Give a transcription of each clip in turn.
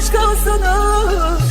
aşk olsana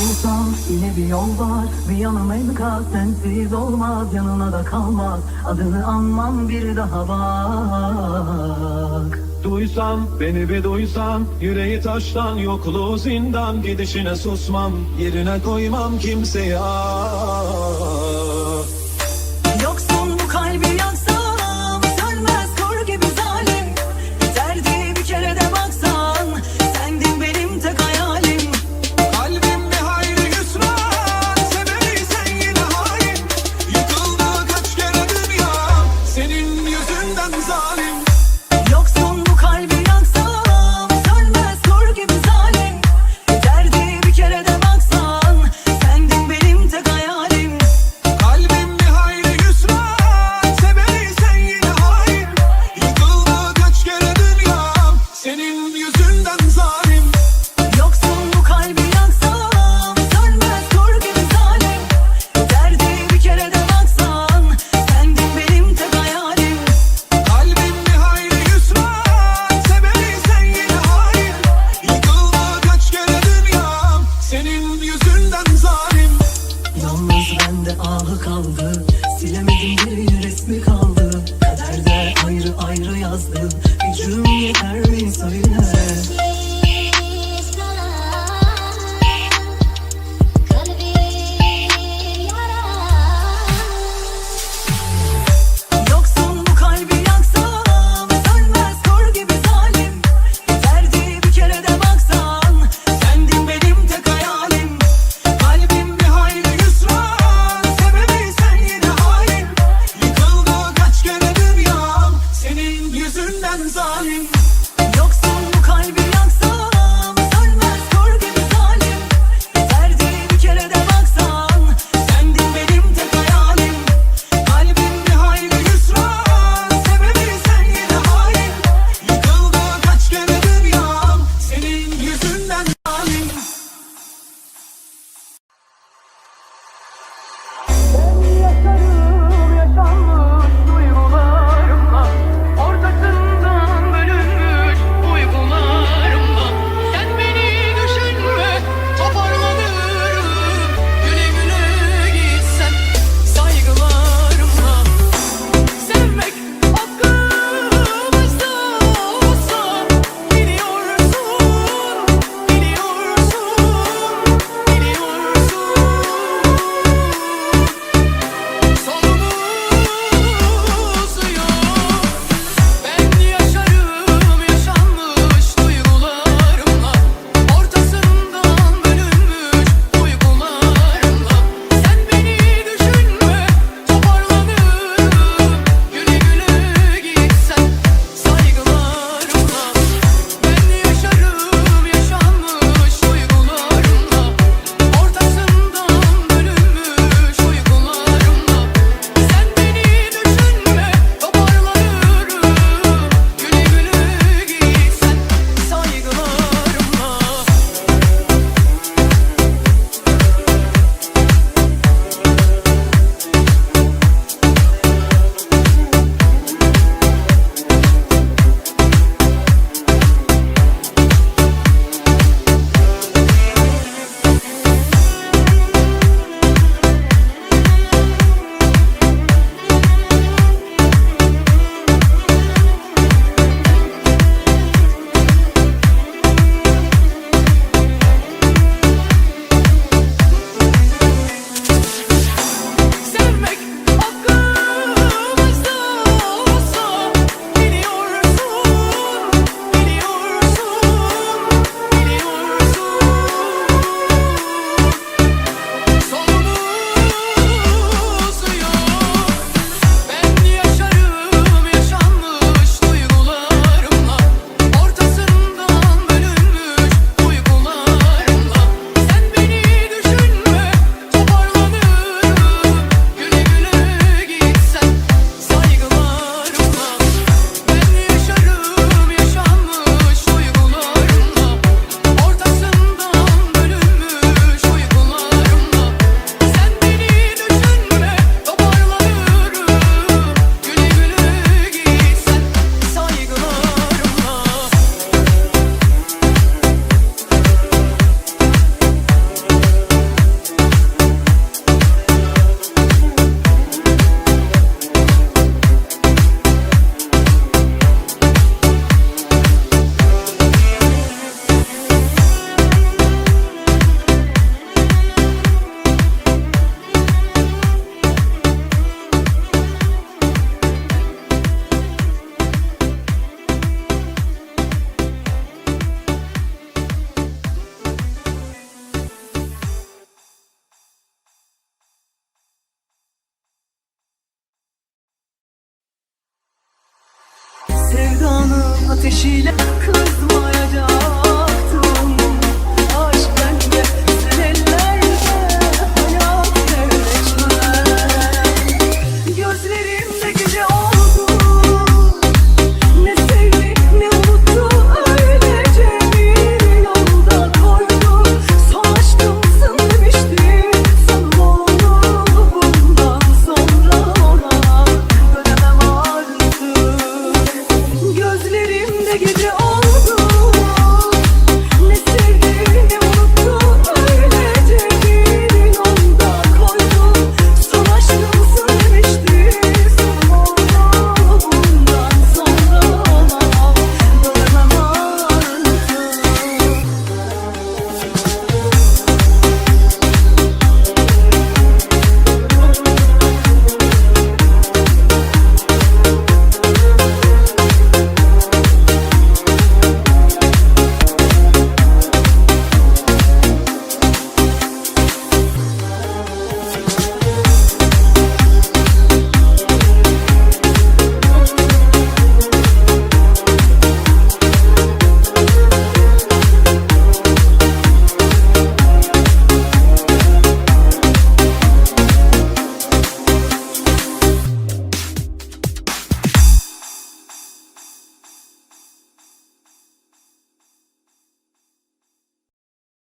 Bulsam yine bir yol var. Bir yanım Mevka sensiz olmaz. Yanına da kalmaz. Adını anmam bir daha bak. Duysam beni bir duysan Yüreği taştan yokluğu zindan Gidişine susmam Yerine koymam kimseyi. ah. Ateşiyle Kızma